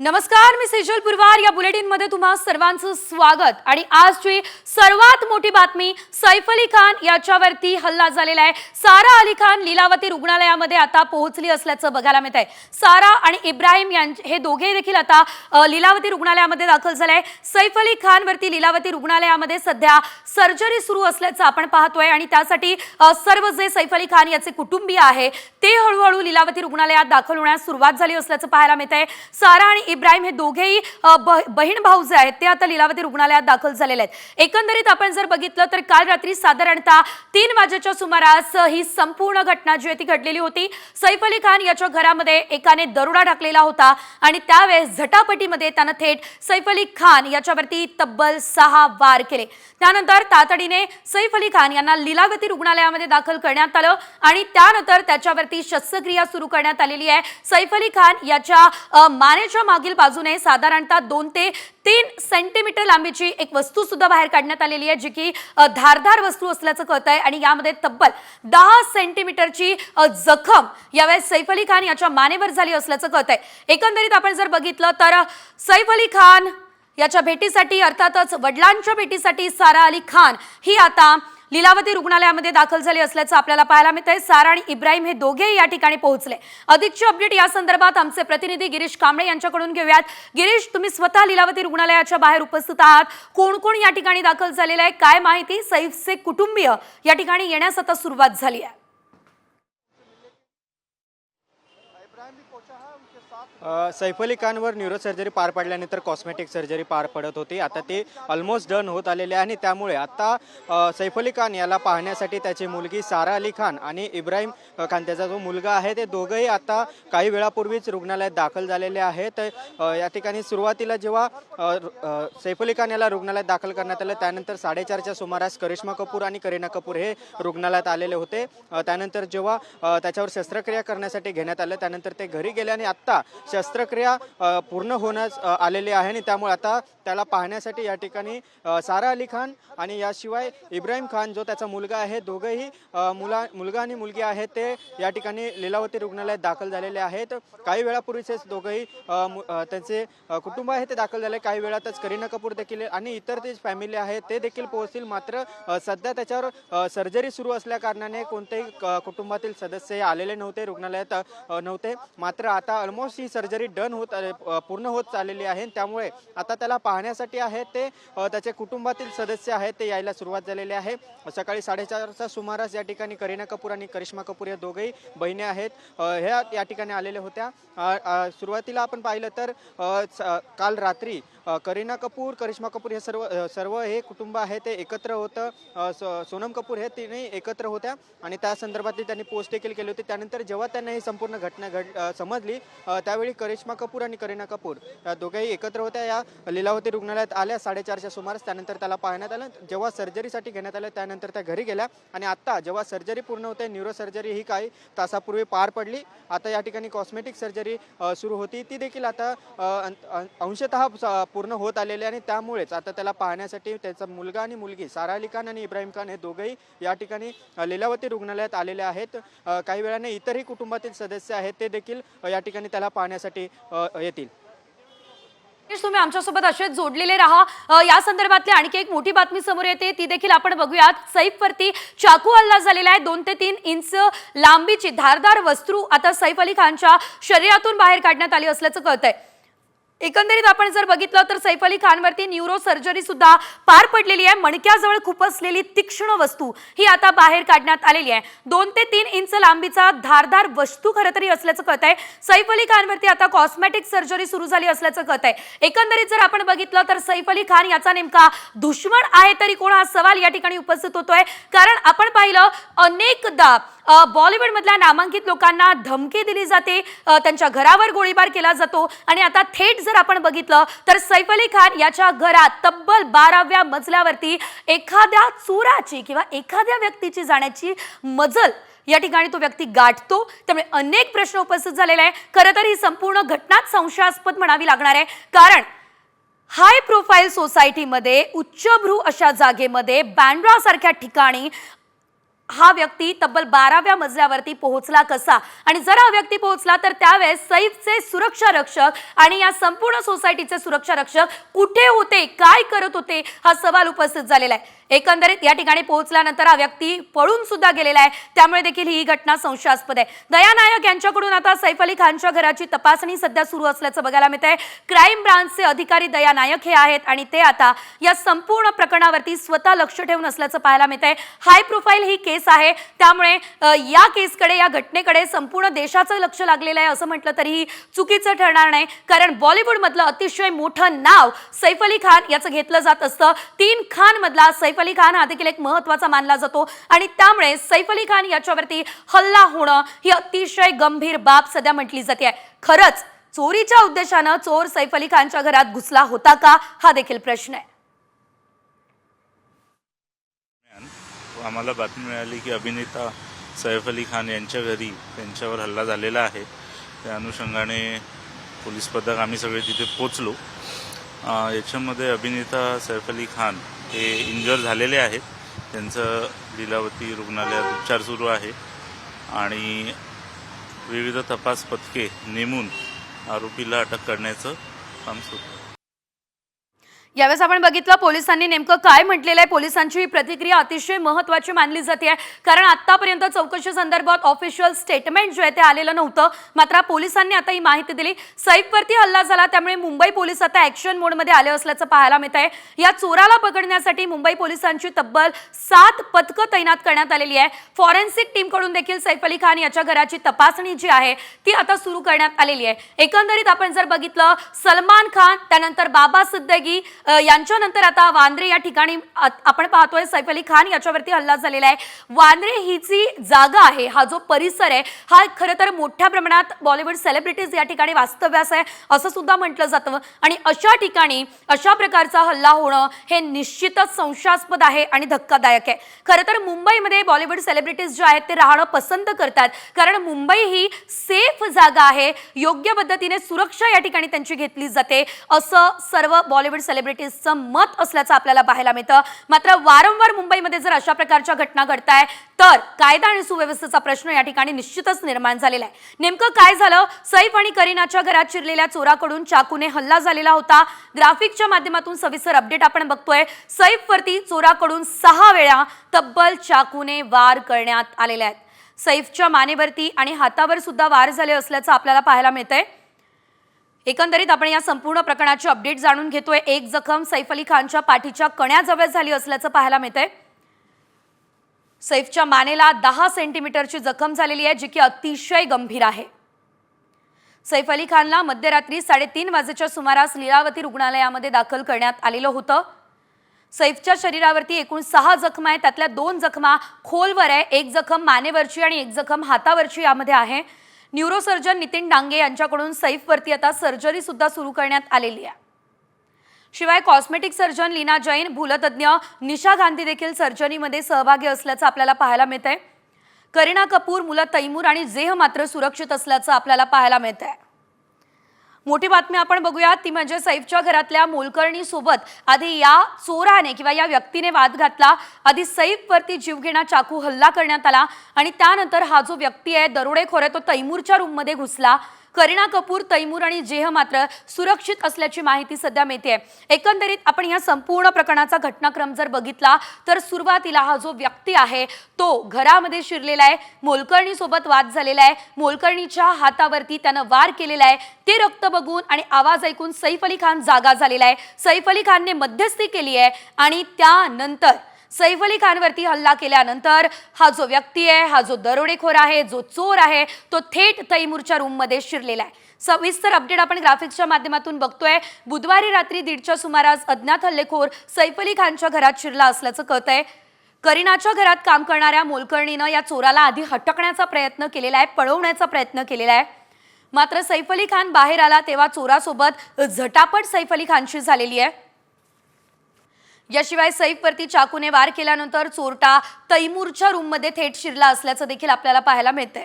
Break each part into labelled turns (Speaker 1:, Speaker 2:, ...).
Speaker 1: नमस्कार मी सेजल पुरवार. या बुलेटिनमध्ये तुम्हा सर्वांचं स्वागत. आणि आजची सर्वात मोठी बातमी सैफ अली खान याच्यावरती हल्ला झालेला आहे. सारा अली खान लीलावती रुग्णालयामध्ये आता पोहोचली असल्याचं बघायला मिळत आहे सारा आणि इब्राहिम यांचे हे दोघे देखील आता लीलावती रुग्णालयामध्ये दाखल झाले आहे सैफ अली खान वरती लीलावती रुग्णालयामध्ये सध्या सर्जरी सुरू असल्याचं आपण पाहतोय. आणि त्यासाठी सर्व जे सैफ अली खान याचे कुटुंबीय आहे ते हळूहळू लीलावती रुग्णालयात दाखल होण्यास सुरुवात झाली असल्याचं पाहायला मिळत आहे सारा आणि इब्राहिम हे दोघेही बहीण भाऊ जे आहेत ते आता लीलावती रुग्णालयात दाखल झालेले आहेत. एकंदरीत आपण जर बघितलं तर काल रात्री साधारणतः तीन वाजेच्या सुमारास ही संपूर्ण घटना जी आहे ती घडलेली होती. सैफ अली खान याच्या घरामध्ये एकाने दरोडा टाकलेला होता आणि त्यावेळेस झटापटीमध्ये त्यानं थेट सैफ अली खान याच्यावरती तब्बल सहा वार केले. त्यानंतर तातडीने सैफ अली खान यांना लीलावती रुग्णालयामध्ये दाखल करण्यात आलं आणि त्यानंतर त्याच्यावरती शस्त्रक्रिया सुरू करण्यात आलेली आहे. सैफ अली खान याच्या मानेच्या मागील बाजूने साधारणतः दोन ते तीन सेंटीमीटर लांबीची एक वस्तू सुद्धा बाहेर काढण्यात आलेली आहे जी की धारधार वस्तू असल्याचं कळत आहे. आणि यामध्ये तब्बल दहा सेंटीमीटरची जखम यावेळेस सैफ अली खान याच्या मानेवर झाली असल्याचं कळत आहे. एकंदरीत आपण जर बघितलं तर सैफ अली खान याच्या भेटीसाठी अर्थातच वडिलांच्या भेटीसाठी सारा अली खान ही आता लीलावती रुग्णालयामध्ये दाखल झाले असल्याचं आपल्याला पाहायला मिळतंय. सारा आणि इब्राहिम हे दोघेही या ठिकाणी पोहोचले. अधिकची अपडेट या संदर्भात आमचे प्रतिनिधी गिरीश कांबळे यांच्याकडून घेऊयात. गिरीश तुम्ही स्वतः लीलावती रुग्णालयाच्या बाहेर उपस्थित आहात. कोण कोण या ठिकाणी दाखल झालेलं आहे? काय माहिती? सैफचे कुटुंबीय या ठिकाणी येण्यास आता सुरुवात झाली आहे.
Speaker 2: सैफ अली खानवर न्यूरो सर्जरी पार पडल्यानंतर कॉस्मेटिक सर्जरी पार पडत होती. आता ते ऑलमोस्ट डन होत आलेले आहे आणि त्यामुळे आता सैफ अली खान याला पाहण्यासाठी त्याची मुलगी सारा अली खान आणि इब्राहिम खान त्याचा जो मुलगा आहे ते दोघंही आता काही वेळापूर्वीच रुग्णालयात दाखल झालेले आहेत. या ठिकाणी सुरुवातीला जेव्हा सैफ अली खान याला रुग्णालयात दाखल करण्यात आलं त्यानंतर साडेचारच्या सुमारास करिश्मा कपूर आणि करीना कपूर हे रुग्णालयात आलेले होते. त्यानंतर जेव्हा त्याच्यावर शस्त्रक्रिया करण्यासाठी घेण्यात आलं त्यानंतर ते घरी गेले आणि आत्ता शस्त्रक्रिया पूर्ण होण्यास आलेली आहे आणि त्यामुळे आता त्याला पाहण्यासाठी या ठिकाणी सारा अली खान आणि याशिवाय इब्राहिम खान जो त्याचा मुलगा आहे दोघंही मुला मुलगा आणि मुलगी आहेत ते या ठिकाणी लीलावती रुग्णालयात दाखल झालेले आहेत. काही वेळापूर्वीचेच दोघंही त्यांचे कुटुंब आहे ते दाखल झाले. काही वेळातच करीना कपूर देखील आणि इतर जे फॅमिली आहे ते देखील पोहोचतील. मात्र सध्या त्याच्यावर सर्जरी सुरू असल्या कारणाने कोणतेही कुटुंबातील सदस्य हे आलेले नव्हते रुग्णालयात नव्हते. मात्र आता ऑलमोस्ट ही सर्जरी डन होत पूर्ण होत चाललेली आहे. त्यामुळे आता त्याला पाहण्यासाठी आहे ते त्याचे कुटुंबातील सदस्य आहेत ते यायला सुरुवात झालेली आहे. सकाळी साडेचारच्या सुमारास या ठिकाणी करीना कपूर आणि करिश्मा कपूर या दोघेही बहिणी आहेत. ह्या या ठिकाणी आलेल्या होत्या. सुरुवातीला आपण पाहिलं तर स- काल रात्री करीना कपूर करिश्मा कपूर हे सर्व सर्व हे कुटुंब आहे ते एकत्र होतं. स- सोनम कपूर हे तिने एकत्र होत्या. आणि त्या संदर्भातली त्यांनी पोस्ट देखील केली होती. त्यानंतर जेव्हा त्यांना ही संपूर्ण घटना घड समजली त्यावेळी यावेळी करिश्मा कपूर आणि करीना कपूर. या दोघेही एकत्र होत्या. या लीलावती रुग्णालयात आल्या साडेचारच्या सुमारास. त्यानंतर त्याला पाहण्यात आलं. जेव्हा सर्जरीसाठी घेण्यात आलं त्यानंतर त्या घरी गेल्या. आणि आत्ता जेव्हा सर्जरी पूर्ण होते न्यूरो सर्जरी ही काही तासापूर्वी पार पडली. आता या ठिकाणी कॉस्मेटिक सर्जरी सुरू होती. ती देखील आता अंशत अंशतः पूर्ण होत आलेली आणि त्यामुळेच आता त्याला पाहण्यासाठी त्याचा मुलगा आणि मुलगी सारा अली खान आणि इब्राहिम खान हे दोघेही या ठिकाणी लीलावती रुग्णालयात आलेले आहेत. काही वेळाने इतरही कुटुंबातील सदस्य आहेत ते देखील या ठिकाणी त्याला पाहण्यासाठी अ, येतील.
Speaker 1: तुम्ही आमच्यासोबत असेच जोडलेले राहा. या संदर्भातली आणखी एक मोठी बातमी समोर येते. ती देखील आपण बघूयात. सैफ वरती चाकू हल्ला झालेला आहे. दोन ते तीन इंच लांबीची धारदार वस्त्रू आता सैफ अली खानच्या शरीरातून बाहेर काढण्यात आली असल्याचं कळतंय. एकंदरीत आपण जर बघितलं तर सैफ अली खानवरती न्यूरो सर्जरी सुद्धा पार पडलेली आहे. मणक्याजवळ खुपसलेली तीक्ष्ण वस्तू ही आता बाहेर काढण्यात आलेली आहे. दोन ते तीन इंच लांबीचा धारदार वस्तू खरं तरी असल्याचं कळत आहे सैफ अली खानवरती आता कॉस्मेटिक सर्जरी सुरू झाली असल्याचं कळत आहे एकंदरीत जर आपण बघितलं तर सैफ अली खान याचा नेमका दुश्मन आहे तरी कोण हा सवाल या ठिकाणी उपस्थित होतोय. कारण आपण पाहिलं अनेकदा बॉलिवूडमधल्या नामांकित लोकांना धमकी दिली जाते. त्यांच्या घरावर गोळीबार केला जातो. आणि आता थेट जर आपण बघितलं तर सैफ अली खान याच्या घरात तब्बल बाराव्या मजल्यावरती एखाद्या चोराची किंवा एखाद्या व्यक्तीची जाण्याची मजल या ठिकाणी तो व्यक्ती गाठतो. त्यामुळे अनेक प्रश्न उपस्थित झालेले आहे खरं तर ही संपूर्ण घटनाच संशयास्पद म्हणावी लागणार आहे. कारण हाय प्रोफाईल सोसायटीमध्ये उच्चभ्रू अशा जागेमध्ये बँड्रासारख्या ठिकाणी हा व्यक्ती तब्बल बाराव्या मजल्यावरती पोहोचला कसा? आणि जर हा व्यक्ती पोहोचला तर त्यावेळेस सैफचे सुरक्षा रक्षक आणि या संपूर्ण सोसायटीचे सुरक्षा रक्षक कुठे होते? काय करत होते? हा सवाल उपस्थित झालेला आहे. एकंदरीत या ठिकाणी पोहोचल्यानंतर हा व्यक्ती पळून सुद्धा गेलेला आहे. त्यामुळे देखील ही घटना संशयास्पद आहे. दया नायक यांच्याकडून आता सैफ अली खानच्या घराची तपासणी सध्या सुरू असल्याचं बघायला मिळत आहे क्राईम ब्रांचचे अधिकारी दया नायक हे आहेत आणि ते आता या संपूर्ण प्रकरणावरती स्वतः लक्ष ठेवून असल्याचं पाहायला मिळत आहे हाय प्रोफाईल ही केस आहे. त्यामुळे या केसकडे या घटनेकडे संपूर्ण देशाचं लक्ष लागलेलं आहे असं म्हटलं तरीही चुकीचं ठरणार नाही. कारण बॉलिवूडमधलं अतिशय मोठं नाव सैफ अली खान याचं घेतलं जात असतं. तीन खानमधला सैफ सैफ अली खान हा देखील एक महत्त्वाचा मानला जातो. आणि त्यामुळे सैफ अली खान याच्यावरती हल्ला होणं ही अतिशय गंभीर बाब सध्या म्हटली जाते. खरंच चोरीच्या उद्देशानं चोर सैफ अली खानच्या घरात घुसला होता का? हा देखील प्रश्न आहे.
Speaker 3: आम्हाला बातमी मिळाली की अभिनेता सैफ अली खान यांच्या घरी त्यांच्यावर हल्ला झालेला आहे. त्या अनुषंगाने पोलीस पथक आम्ही सगळे तिथे पोचलो. याच्यामध्ये अभिनेता सैफ अली खान हे इंजर झालेले आहेत. त्यांचं लीलावती रुग्णालयात उपचार सुरू आहे. आणि विविध तपास पथके नेमून आरोपीला अटक करण्याचं काम सुरू आहे.
Speaker 1: यावेळेस आपण बघितलं पोलिसांनी नेमकं काय म्हटलेलं आहे? पोलिसांची ही प्रतिक्रिया अतिशय महत्वाची मानली जाते आहे. कारण आतापर्यंत चौकशी संदर्भात ऑफिशियल स्टेटमेंट जे आहे ते आलेलं नव्हतं. मात्र पोलिसांनी आता ही माहिती दिली. सैफवरती हल्ला झाला त्यामुळे मुंबई पोलीस आता ऍक्शन मोडमध्ये आले असल्याचं पाहायला मिळत आहे. या चोराला पकडण्यासाठी मुंबई पोलिसांची तब्बल सात पथकं तैनात करण्यात आलेली आहे. फॉरेन्सिक टीमकडून देखील सैफ अली खान याच्या घराची तपासणी जी आहे ती आता सुरू करण्यात आलेली आहे. एकंदरीत आपण जर बघितलं सलमान खान त्यानंतर बाबा सिद्दगी यांच्यानंतर आता वांद्रे या ठिकाणी आपण पाहतोय सैफ अली खान याच्यावरती हल्ला झालेला आहे. वांद्रे ही जी जागा आहे हा जो परिसर आहे हा खरं तर मोठ्या प्रमाणात बॉलिवूड सेलिब्रिटीज या ठिकाणी वास्तव्यास आहे असं सुद्धा म्हटलं जातं. आणि अशा ठिकाणी अशा प्रकारचा हल्ला होणं हे निश्चितच संशयास्पद आहे आणि धक्कादायक आहे. खरं तर मुंबईमध्ये बॉलिवूड सेलिब्रिटीज जे आहेत ते राहणं पसंत करतात. कारण मुंबई ही सेफ जागा आहे योग्य पद्धतीने सुरक्षा या ठिकाणी त्यांची घेतली जाते असं सर्व बॉलिवूड सेलिब्रिटीजचं मत असल्याचं आपल्याला पाहायला मिळतं. मात्र वारंवार मुंबईमध्ये जर अशा प्रकारच्या घटना घडताय तर कायदा आणि सुव्यवस्थेचा प्रश्न या ठिकाणी निश्चितच निर्माण झालेला आहे. नेमकं काय झालं? सैफ आणि करीनाच्या घरात शिरलेल्या चोराकडून चाकूने हल्ला झालेला होता. ग्राफिकच्या माध्यमातून सविस्तर अपडेट आपण बघतोय. सैफवरती चोराकडून सहा वेळा तब्बल चाकूने वार करण्यात आलेले आहेत. सैफच्या मानेवरती आणि हातावर सुद्धा वार झाले असल्याचं आपल्याला पाहायला मिळतंय. एकंदरीत आपण या संपूर्ण प्रकरणाची अपडेट जाणून घेतोय. एक जखम सैफ अली खानच्या पाठीच्या कण्याजवळ झाली असल्याचं पाहायला मिळतंय. सैफच्या मानेला दहा सेंटीमीटरची जखम झालेली आहे जी की अतिशय गंभीर आहे. सैफ अली खानला मध्यरात्री साडेतीन वाजेच्या सुमारास लीलावती रुग्णालयामध्ये दाखल करण्यात आलेलं होतं. सैफच्या शरीरावरती एकूण सहा जखमा आहे त्यातल्या दोन जखमा खोलवर आहे. एक जखम मानेवरची आणि एक जखम हातावरची यामध्ये आहे. न्यूरोसर्जन नितीन डांगे यांच्याकडून सैफवरती आता सर्जरी सुद्धा सुरू करण्यात आलेली आहे. शिवाय कॉस्मेटिक सर्जन लीना जैन भूलतज्ञ निशा गांधी देखील सर्जरीमध्ये सहभागी असल्याचं आपल्याला पाहायला मिळत आहे करीना कपूर मुलं तैमूर आणि जेह मात्र सुरक्षित असल्याचं आपल्याला पाहायला मिळत आहे मोठी बातमी आपण बघूयात. ती म्हणजे सैफच्या घरातल्या मोलकर्णी सोबत आधी या चोराने किंवा या व्यक्तीने वाद घातला. आधी सैफवरती जीवघेणा चाकू हल्ला करण्यात आला आणि त्यानंतर हा जो व्यक्ती आहे दरोडेखोर आहे तो तैमूरच्या रूममध्ये घुसला. करीना कपूर तैमूर आणि जेह मात्र सुरक्षित असल्याची माहिती सध्या मिळते एकंदरीत आपण या संपूर्ण प्रकरणाचा घटनाक्रम जर बघितला तर सुरुवातीला हा जो व्यक्ती आहे तो घरामध्ये शिरलेला आहे मोलकर्णी सोबत वाद झालेला आहे मोलकर्णीच्या हातावरती त्यानं वार केलेला आहे ते रक्त बघून आणि आवाज ऐकून सैफ अली खान जागा झालेला आहे. सैफ अली खानने मध्यस्थी केली आहे आणि त्यानंतर सैफ अली खानवरती हल्ला केल्यानंतर हा जो व्यक्ती आहे हा जो दरोडेखोर आहे जो चोर आहे तो थेट तैमूरच्या रूममध्ये शिरलेला आहे. सविस्तर अपडेट आपण ग्राफिक्सच्या माध्यमातून बघतोय. बुधवारी रात्री दीडच्या सुमारास अज्ञात हल्लेखोर सैफ अली खानच्या घरात शिरला असल्याचं कळतंय. करीनाच्या घरात काम करणाऱ्या मोलकर्णीनं या चोराला आधी हटकण्याचा प्रयत्न केलेला आहे पळवण्याचा प्रयत्न केलेला आहे. मात्र सैफ अली खान बाहेर आला तेव्हा चोरासोबत झटापट सैफ अली खानशी झालेली आहे. याशिवाय सैफवरती चाकूने वार केल्यानंतर चोरटा तैमूरच्या रूममध्ये थेट शिरला असल्याचं देखील आपल्याला पाहायला मिळतंय.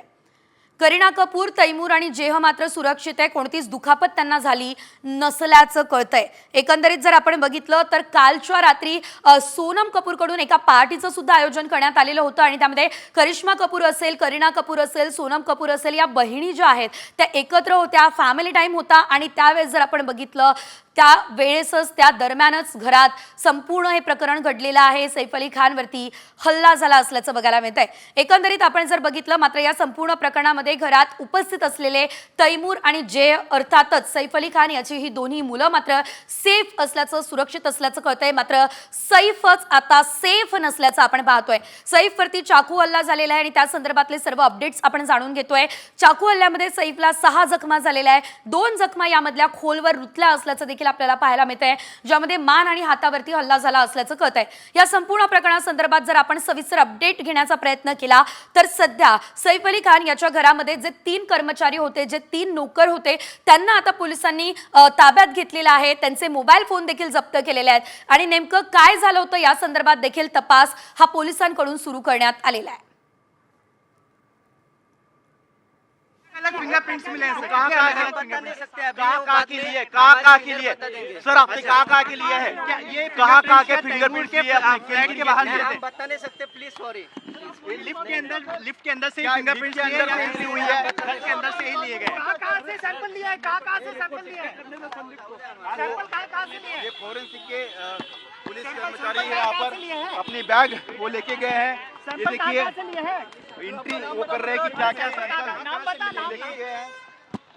Speaker 1: करीना कपूर तैमूर आणि जेह मात्र सुरक्षित आहे. कोणतीच दुखापत त्यांना झाली नसल्याचं कळतंय. एकंदरीत जर आपण बघितलं तर कालच्या रात्री सोनम कपूरकडून एका पार्टीचं सुद्धा आयोजन करण्यात आलेलं होतं आणि त्यामध्ये करिश्मा कपूर असेल करीना कपूर असेल सोनम कपूर असेल या बहिणी ज्या आहेत त्या एकत्र होत्या फॅमिली टाईम होता आणि त्यावेळेस जर आपण बघितलं त्या वेळेसच त्या दरम्यानच घरात संपूर्ण हे प्रकरण घडलेलं आहे. सैफ अली खानवरती हल्ला झाला असल्याचं बघायला मिळत आहे एकंदरीत आपण जर बघितलं मात्र या संपूर्ण प्रकरणामध्ये घरात उपस्थित असलेले तैमूर आणि जे अर्थातच सैफ अली खान याची ही दोन्ही मुलं मात्र सेफ असल्याचं सुरक्षित असल्याचं कळतंय. मात्र सैफच आता सेफ नसल्याचं आपण पाहतोय. सैफवरती चाकू हल्ला झालेला आहे आणि त्या संदर्भातले सर्व अपडेट्स आपण जाणून घेतोय. चाकू हल्ल्यामध्ये सैफला सहा जखमा झालेल्या आहे दोन जखमा यामधल्या खोलवर रुतल्या असल्याचं देखील आपल्याला पाहायला मिळत आहे ज्यामध्ये मान आणि हातावरती हल्ला झाला असल्याचं कळत आहे या संपूर्ण प्रकरणासंदर्भात जर आपण सविस्तर अपडेट घेण्याचा प्रयत्न केला तर सध्या सैफ अली खान याच्या घरामध्ये जे तीन कर्मचारी होते जे तीन नोकर होते त्यांना आता पोलिसांनी ताब्यात घेतलेलं आहे. त्यांचे मोबाईल फोन देखील जप्त केलेले आहेत. आणि नेमकं काय झालं होतं या संदर्भात देखील तपास हा पोलिसांकडून सुरू करण्यात आलेला आहे.
Speaker 4: अलग फिंगरप्रिंट्स मिले हैं सर।
Speaker 5: कहाँ कहाँ
Speaker 4: अलग
Speaker 5: बता नहीं सकते
Speaker 4: कहाँ कहाँ के लिए कहाँ कहाँ के लिए। सर आपने कहाँ कहाँ के लिए है?
Speaker 5: क्या ये
Speaker 4: कहाँ कहाँ के फिंगरप्रिंट
Speaker 5: के
Speaker 4: लिए
Speaker 5: फ्लैट
Speaker 4: के बाहर थे।
Speaker 5: बता नहीं सकते प्लीज़ सॉरी
Speaker 4: लिफ्ट के अंदर लिफ्ट के अंदर से फिंगरप्रिंट लिए हुई है? घर के अंदर से ही लिए गए।
Speaker 6: कहाँ कहाँ से सैंपल लिया है? कहाँ कहाँ से सैंपल लिया है? सैंपल कहाँ कहाँ से लिए
Speaker 4: ये
Speaker 6: हैं
Speaker 4: फोरेंसिक के पुलिस
Speaker 6: सैंपल-
Speaker 4: कर्मचारी
Speaker 6: सैंपल
Speaker 4: यहाँ
Speaker 6: कहाँ
Speaker 4: पर
Speaker 6: से लिए हैं?
Speaker 4: अपनी बैग वो लेके गए हैं। ये
Speaker 6: सैंपल कहाँ
Speaker 4: देखिए
Speaker 6: कहाँ से लिए हैं।
Speaker 4: एंट्री वो कर रहे हैं कि क्या क्या
Speaker 6: नाम बता, नाम
Speaker 4: लेके
Speaker 6: बता।
Speaker 4: गए हैं।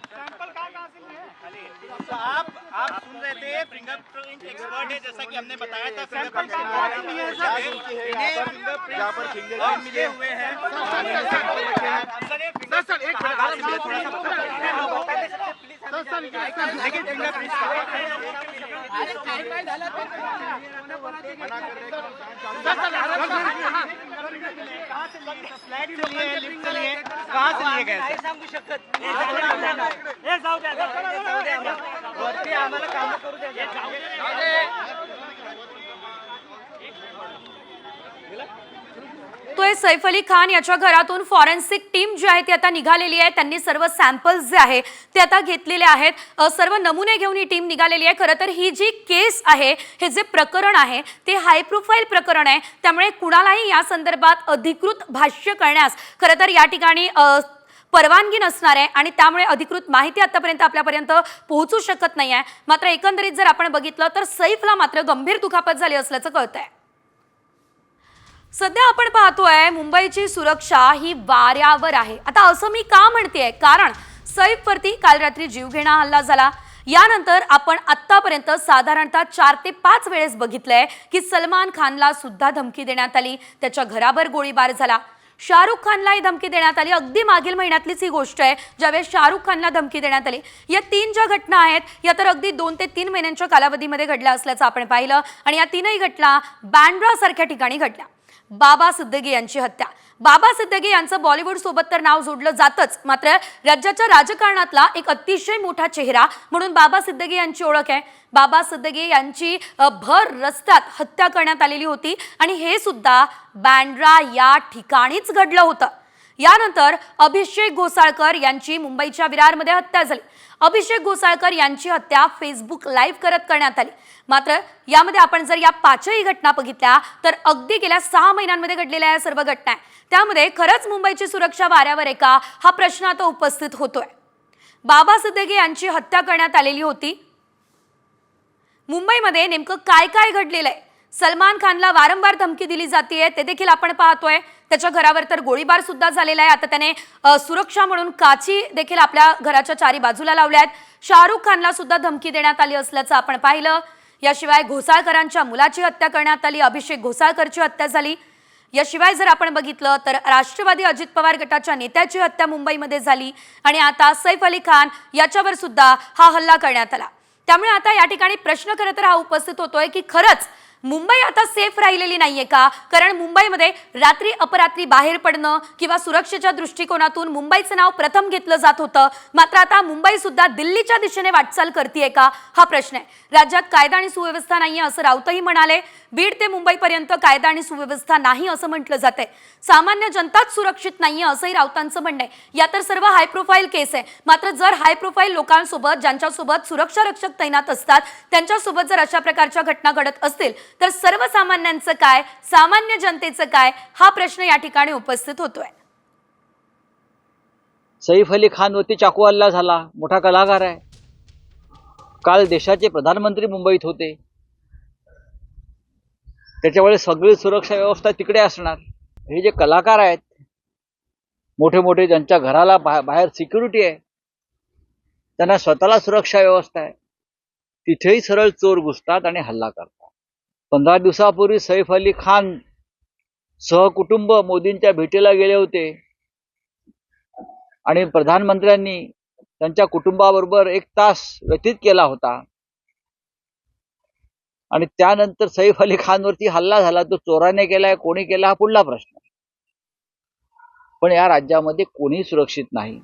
Speaker 6: सैंपल कहाँ कहाँ से लिए हैं।
Speaker 4: तो आप आप सुन रहे थे फिंगरप्रिंट एक्सपर्ट है जैसा कि हमने बताया था फिंगरप्रिंट
Speaker 6: कहाँ कहाँ से लिए हैं सर?
Speaker 4: यहाँ पर फिंगरप्रिंट मिले हुए हैं। सर सर एक कहा से लिए गए
Speaker 5: सांगू शकत हे जाऊ द्या वरती आम्हाला काम करू द्या
Speaker 1: तो आहे सैफ अली खान याच्या घरातून फॉरेन्सिक टीम जी आहे ती आता निघालेली आहे. त्यांनी सर्व सॅम्पल्स जे आहे ते आता घेतलेले आहेत. सर्व नमुने घेऊन ही टीम निघालेली आहे. खरं तर ही जी केस आहे हे जे प्रकरण आहे ते हाय प्रोफाईल प्रकरण आहे. त्यामुळे कुणालाही या संदर्भात अधिकृत भाष्य करण्यास खरं तर या ठिकाणी परवानगी नसणार आहे आणि त्यामुळे अधिकृत माहिती आतापर्यंत आपल्यापर्यंत पोहोचू शकत नाही आहे मात्र एकंदरीत जर आपण बघितलं तर सैफला मात्र गंभीर दुखापत झाली असल्याचं कळतंय. सध्या आपण पाहतोय मुंबईची सुरक्षा ही वाऱ्यावर आहे. आता असं मी का म्हणतेय? कारण सैफवरती काल रात्री जीवघेणा हल्ला झाला. यानंतर आपण आत्तापर्यंत साधारणतः चार ते पाच वेळेस बघितलंय की सलमान खानला सुद्धा धमकी देण्यात आली. त्याच्या घरावर गोळीबार झाला. शाहरुख खानलाही धमकी देण्यात आली. अगदी मागील महिन्यातलीच ही गोष्ट आहे ज्यावेळेस शाहरुख खानला धमकी देण्यात आली. या तीन ज्या घटना आहेत या तर अगदी दोन ते तीन महिन्यांच्या कालावधीमध्ये घडल्या असल्याचं आपण पाहिलं. आणि या तीनही घटना बँड्रा सारख्या ठिकाणी घडल्या. बाबा सिद्दगी यांची हत्या. बाबा सिद्दगी यांचं बॉलिवूड सोबत तर नाव जोडलं जातच. मात्र राज्याच्या राजकारणातला एक अतिशय मोठा चेहरा म्हणून बाबा सिद्दगी यांची ओळख आहे. बाबा सिद्दगी यांची भर रस्त्यात हत्या करण्यात आलेली होती आणि हे सुद्धा बँड्रा या ठिकाणीच घडलं होतं. यानंतर अभिषेक घोसाळकर यांची मुंबईच्या विरारमध्ये हत्या झाली. अभिषेक घोसाळकर यांची हत्या फेसबुक लाईव्ह करत करण्यात आली. मात्र यामध्ये आपण जर या पाचही घटना बघितल्या तर अगदी गेल्या सहा महिन्यांमध्ये घडलेल्या या सर्व घटना आहे त्यामध्ये खरंच मुंबईची सुरक्षा वाऱ्यावर आहे का हा प्रश्न आता उपस्थित होतोय. बाबा सिद्दगी यांची हत्या करण्यात आलेली होती. मुंबईमध्ये नेमकं काय काय घडलेलं आहे? सलमान खानला वारंवार धमकी दिली जाते ते देखील आपण पाहतोय. त्याच्या घरावर तर गोळीबार सुद्धा झालेला आहे. आता त्याने सुरक्षा म्हणून काची देखील आपल्या घराच्या चारी बाजूला लावल्या आहेत. शाहरुख खानला सुद्धा धमकी देण्यात आली असल्याचं आपण पाहिलं. याशिवाय घोसाळकरांच्या मुलाची हत्या करण्यात आली अभिषेक घोसाळकरची हत्या झाली. याशिवाय जर आपण बघितलं तर राष्ट्रवादी अजित पवार गटाच्या नेत्याची हत्या मुंबईमध्ये झाली आणि आता सैफ अली खान याच्यावर सुद्धा हा हल्ला करण्यात आला. त्यामुळे आता या ठिकाणी प्रश्न खरं तर हा उपस्थित होतोय की खरंच मुंबई आता सेफ राहिलेली नाहीये का? कारण मुंबईमध्ये रात्री अपरात्री बाहेर पडणं किंवा सुरक्षेच्या दृष्टिकोनातून मुंबईचं नाव प्रथम घेतलं जात होतं. मात्र आता मुंबई सुद्धा दिल्लीच्या दिशेने वाटचाल करते का? हा प्रश्न आहे. राज्यात कायदा आणि सुव्यवस्था नाहीये असं राऊतही म्हणाले. बीड ते मुंबईपर्यंत कायदा आणि सुव्यवस्था नाही असं म्हटलं जाते सामान्य जनताच सुरक्षित नाहीये असंही राऊतांचं म्हणणं आहे. या तर सर्व हाय प्रोफाईल केस आहे. मात्र जर हाय प्रोफाईल लोकांसोबत ज्यांच्यासोबत सुरक्षा रक्षक तैनात असतात त्यांच्यासोबत जर अशा प्रकारच्या घटना घडत असतील तर सर्वसामान्यांचं काय सामान्य जनतेचं काय हा प्रश्न या ठिकाणी उपस्थित होतोय.
Speaker 7: सैफ अली खान वरती चाकू हल्ला झाला मोठा कलाकार आहे. काल देशाचे प्रधानमंत्री मुंबईत होते. त्याच्यामुळे सगळी सुरक्षा व्यवस्था तिकडे असणार. हे जे कलाकार आहेत मोठे मोठे ज्यांच्या घराला बा- बाहेर सिक्युरिटी आहे त्यांना स्वतःला सुरक्षा व्यवस्था आहे. तिथेही सरळ चोर घुसतात आणि हल्ला करतात. पंधरा दिवसापूर्वी सैफ अली खान सहकुटुंब मोदींच्या भेटीला गेले होते. आणि प्रधानमंत्र्यांनी त्यांच्या कुटुंबाबरोबर एक तास व्यतीत केला होता. आणि त्यानंतर सैफ अली खानवरती हल्ला झाला. तो चोराने केलाय कोणी केला हा पुढला प्रश्न. पण या राज्यामध्ये कोणी सुरक्षित नाही.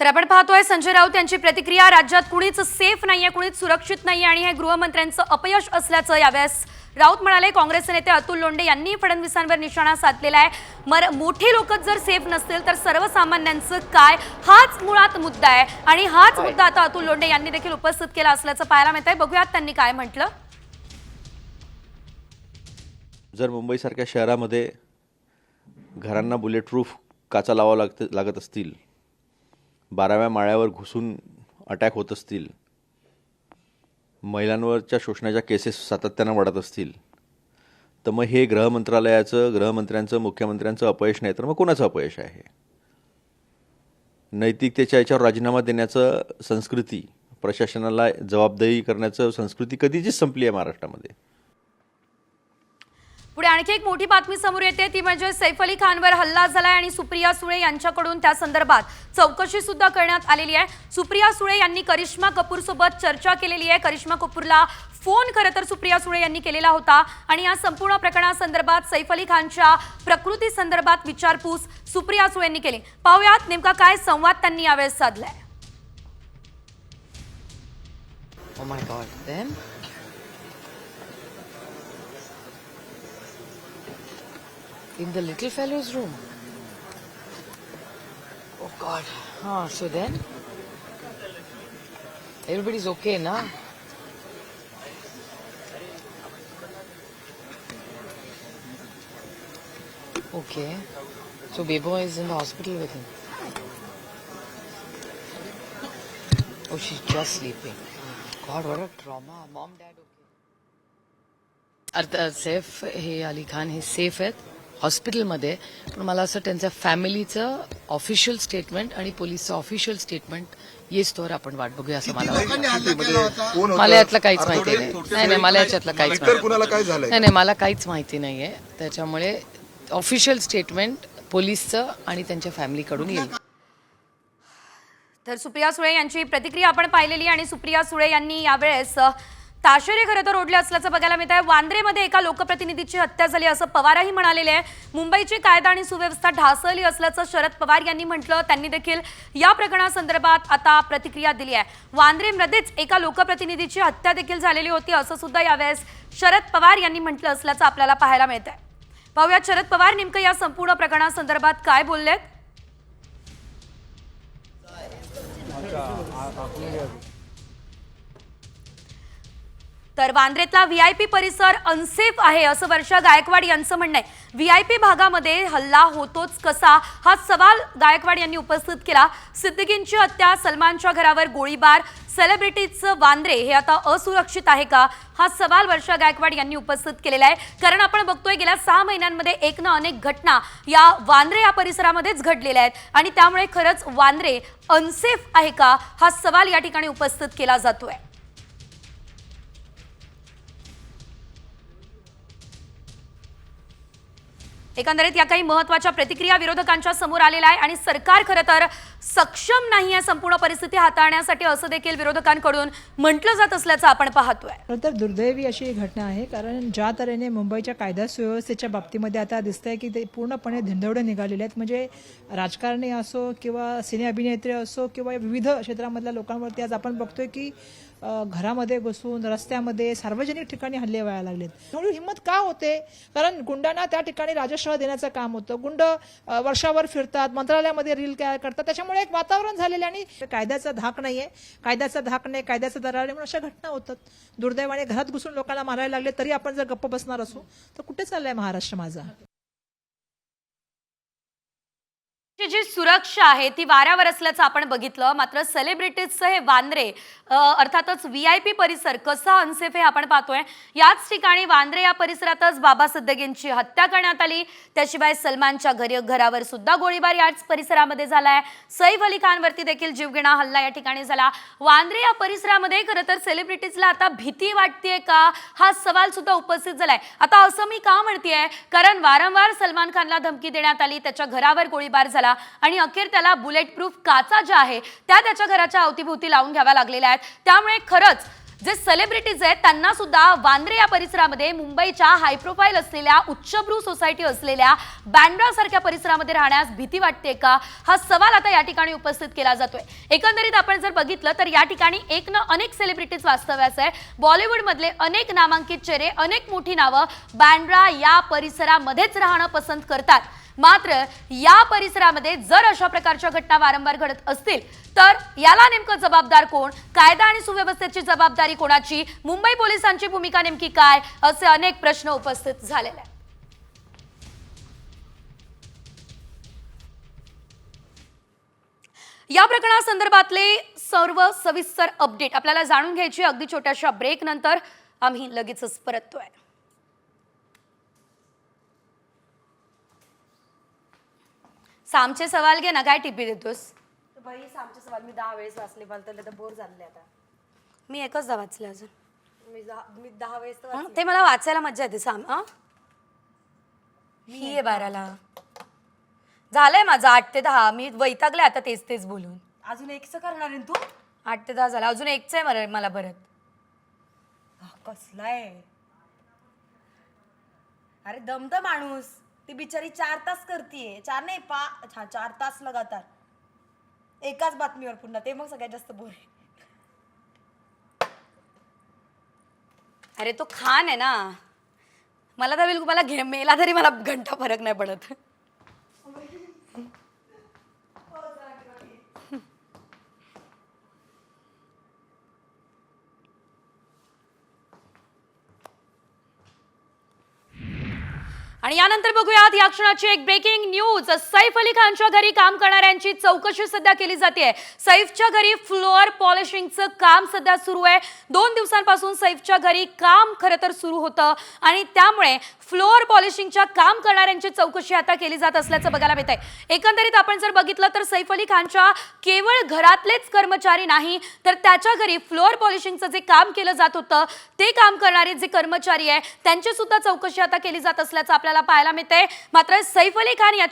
Speaker 1: तर आपण पाहतोय संजय राऊत यांची प्रतिक्रिया राज्यात कुणीच सेफ नाहीये कुणीच सुरक्षित नाहीये आणि हे गृहमंत्र्यांचं अपयश असल्याचं यावेळेस राऊत म्हणाले. काँग्रेसचे नेते अतुल लोंढे यांनी फडणवीसांवर निशाणा साधलेला आहे. मर मोठी लोक जर सेफ नसतील तर सर्वसामान्यांचं काय? हाच मुळात मुद्दा आहे. आणि हाच मुद्दा आता अतुल लोंढे यांनी देखील उपस्थित केला असल्याचं पाहायला मिळत आहे बघूयात त्यांनी काय म्हटलं.
Speaker 8: जर मुंबईसारख्या शहरामध्ये घरांना बुलेट प्रूफ काचा लावावं लागत लागत असतील बाराव्या माळ्यावर घुसून अटॅक होत असतील महिलांवरच्या शोषणाच्या केसेस सातत्यानं वाढत असतील तर मग हे गृह मंत्रालयाचं गृहमंत्र्यांचं मुख्यमंत्र्यांचं अपयश नाही तर मग कोणाचं अपयश आहे? नैतिकतेच्या याच्यावर राजीनामा देण्याचं संस्कृती प्रशासनाला जबाबदारी करण्याचं संस्कृती कधीचीच संपली आहे महाराष्ट्रामध्ये.
Speaker 1: पुढे आणखी एक मोठी बातमी समोर येते. ती म्हणजे सैफ अली खानवर हल्ला झालाय आणि सुप्रिया सुळे यांच्याकडून त्या संदर्भात चौकशी सुद्धा करण्यात आलेली आहे. सुप्रिया सुळे यांनी करिश्मा कपूर सोबत चर्चा केलेली आहे. करिश्मा कपूरला फोन खरं तर सुप्रिया सुळे यांनी केलेला होता. आणि या संपूर्ण प्रकरणासंदर्भात सैफ अली खानच्या प्रकृती संदर्भात विचारपूस सुप्रिया सुळे यांनी केली. पाहूयात नेमका काय संवाद त्यांनी यावेळेस साधलाय.
Speaker 9: Oh In the little fellow's room? Oh god. Huh, so then? Everybody's okay, na? Okay. So Bebo is in the hospital with him. Oh, she's just sleeping. God, what a trauma. Mom, dad, okay. अर्थ सेफ हे अली खान हे safe आहेत. हॉस्पिटलमध्ये पण मला असं त्यांच्या फॅमिलीचं ऑफिशियल स्टेटमेंट आणि पोलीसचं ऑफिशियल स्टेटमेंट येस तोवर आपण वाट बघूया असं मला वाटतं. मला यातलं काहीच माहिती नाही. नाही नाही मला याच्यातलं काहीच माहिती
Speaker 10: कुणाला काय झालंय?
Speaker 9: नाही नाही मला काहीच माहिती नाहीये. त्याच्यामुळे ऑफिशियल स्टेटमेंट पोलीसचं आणि त्यांच्या फॅमिलीकडून येईल.
Speaker 1: तर सुप्रिया सुळे यांची प्रतिक्रिया आपण पाहिलेली आणि सुप्रिया सुळे यांनी यावेळेस अ, ताशेरे खरं तर ओढले असल्याचं बघायला मिळत आहे. वांद्रेमध्ये एका लोकप्रतिनिधीची हत्या झाली असं पवारही म्हणालेले आहे. मुंबईची कायदा आणि सुव्यवस्था ढासळली असल्याचं शरद पवार यांनी म्हटलं. त्यांनी देखील या प्रकरणासंदर्भात आता प्रतिक्रिया दिली आहे. वांद्रेमध्येच एका लोकप्रतिनिधीची हत्या देखील झालेली होती असं सुद्धा यावेळेस शरद पवार यांनी म्हटलं असल्याचं आपल्याला पाहायला मिळत आहे. पाहूयात शरद पवार नेमकं या संपूर्ण प्रकरणासंदर्भात काय बोललेत? तर वांद्रेतला व्ही आय पी परिसर अनसेफ आहे असं वर्षा गायकवाड यांचं म्हणणं आहे. व्ही आय पी भागामध्ये हल्ला होतोच कसा? हा सवाल गायकवाड यांनी उपस्थित केला. सिद्दीकींची हत्या सलमानच्या घरावर गोळीबार सेलिब्रिटीजचं वांद्रे हे आता असुरक्षित आहे का? हा सवाल वर्षा गायकवाड यांनी उपस्थित केलेला आहे. कारण आपण बघतोय गेल्या सहा महिन्यांमध्ये एक ना अनेक घटना या वांद्रे या परिसरामध्येच घडलेल्या आहेत. आणि त्यामुळे खरंच वांद्रे अनसेफ आहे का? हा सवाल या ठिकाणी उपस्थित केला जातोय. एकंदरीत या काही महत्त्वाच्या प्रतिक्रिया विरोधकांच्या समोर आलेल्या आहे आणि सरकार खरं तर सक्षम नाही आहे संपूर्ण परिस्थिती हाताळण्यासाठी असं देखील विरोधकांकडून म्हटलं जात असल्याचं आपण पाहतोय.
Speaker 10: खरं तर दुर्दैवी अशी घटना आहे कारण ज्या तऱ्हेने मुंबईच्या कायदा सुव्यवस्थेच्या बाबतीमध्ये आता दिसतंय की ते पूर्णपणे धिंदवडे निघालेले आहेत. म्हणजे राजकारणी असो किंवा सिने अभिनेत्री असो किंवा विविध क्षेत्रामधल्या लोकांवरती आज आपण बघतोय की घरामध्ये बसून रस्त्यामध्ये सार्वजनिक ठिकाणी हल्ले व्हायला लागलेत. म्हणून हिंमत का होते? कारण गुंडांना त्या ठिकाणी राजश्रय देण्याचं काम होतं. गुंड वर्षावर फिरतात मंत्रालयामध्ये रील काय करतात. त्याच्यामुळे एक वातावरण झालेलं आहे आणि कायद्याचा धाक नाही आहे कायद्याचा धाक नाही कायद्याचा दरार नाही म्हणून अशा घटना होतात. दुर्दैवाने घरात घुसून लोकांना मारायला लागले तरी आपण जर गप्प बसणार असू तर कुठे चाललाय महाराष्ट्र माझा?
Speaker 1: जी सुरक्षा आहे ती वाऱ्यावर असल्याचं आपण बघितलं. मात्र सेलिब्रिटीजचं हे वांद्रे अर्थातच व्ही आय पी परिसर कसा अनसेफ हे आपण पाहतोय. याच ठिकाणी वांद्रे या परिसरातच बाबा सिद्दगींची हत्या करण्यात आली. त्याशिवाय सलमानच्या घरी घरावर सुद्धा गोळीबार याच परिसरामध्ये झाला आहे सैफ अली खानवरती देखील जीवघेणा हल्ला या ठिकाणी झाला. वांद्रे या परिसरामध्ये खरं तर सेलिब्रिटीजला आता भीती वाटतेय का? हा सवाल सुद्धा उपस्थित झालाय. आता असं मी का म्हणतेय? कारण वारंवार सलमान खानला धमकी देण्यात आली. त्याच्या घरावर गोळीबार झाला. आणि अखेर त्याला बुलेट प्रूफ काचा ज्या आहे त्या त्याच्या घराच्या अवतीभोवती लावून घ्याव्या लागलेल्या आहेत. त्यामुळे खरंच जे सेलिब्रिटीज आहेत त्यांना सुद्धा वांद्रे या परिसरामध्ये मुंबईच्या हायप्रोफाईल असलेल्या उच्चभ्रू सोसायटी असलेल्या बँड्रा सारख्या परिसरामध्ये राहण्यास भीती वाटते का? हा सवाल आता या ठिकाणी उपस्थित केला जातोय. एकंदरीत आपण जर बघितलं तर या ठिकाणी एक न अनेक सेलिब्रिटीज वास्तव्यास आहे बॉलिवूडमधले अनेक नामांकित चेहरे अनेक मोठी नावं बँड्रा या परिसरामध्येच राहणं पसंत करतात. मात्र या परिसरामध्ये जर अशा प्रकारच्या घटना वारंवार घडत असतील तर याला नेमकं जबाबदार कोण? कायदा आणि सुव्यवस्थेची जबाबदारी कोणाची? मुंबई पोलिसांची भूमिका नेमकी काय? असे अनेक प्रश्न उपस्थित झालेले आहेत. या प्रकरणासंदर्भातले सर्व सविस्तर अपडेट आपल्याला जाणून घ्यायची अगदी छोट्याशा ब्रेक नंतर आम्ही लगेचच परततोय. सामचे सवाल घे ना काय टिपी देतोस?
Speaker 11: भाई आमचे सवाल मी दहा वेळेस वाचले मला तर बोर झाले आता.
Speaker 1: मी एकचदा वाचले अजून.
Speaker 11: मी दहा मी दहा वेळेस तर
Speaker 1: हं? ते मला वाचायला मजा येते साम हं? ही आहे बाराला. झालंय माझं आठ ते दहा मी वैतागले आता तेच तेच बोलून.
Speaker 11: अजून एकच करणार आहे तू?
Speaker 1: आठ ते दहा झालं अजून एकच आहे मला मला परत.
Speaker 11: हा, कसला आहे? अरे दमदा माणूस. ती बिचारी चार तास करतीये. चार नाही पा हा चार तास लगातार. एकाच बातमीवर पुन्हा ते मग सगळ्यात जास्त बोर आहे.
Speaker 1: अरे तो खान आहे ना. मला तर बिलकुल मला घे मेला तरी मला घंटा फरक नाही पडत. आणि यानंतर बघूयात या क्षणाची एक ब्रेकिंग न्यूज सैफ अली खानच्या घरी काम करणाऱ्यांची चौकशी सध्या केली जाते सैफच्या घरी फ्लोअर पॉलिशिंगचं काम सध्या सुरू आहे. दोन दिवसांपासून सैफच्या घरी काम खरं तर सुरू होतं आणि त्यामुळे फ्लोअर पॉलिशिंगच्या काम करणाऱ्यांची चौकशी आता केली जात असल्याचं बघायला मिळत आहे एकंदरीत आपण जर बघितलं तर सैफ अली खानच्या केवळ घरातलेच कर्मचारी नाही तर त्याच्या घरी फ्लोअर पॉलिशिंगचं जे काम केलं जात होतं ते काम करणारे जे कर्मचारी आहे त्यांची सुद्धा चौकशी आता केली जात असल्याचं आपल्याला आपल्याला पाहायला मिळते मात्र सैफ अली खान याच्या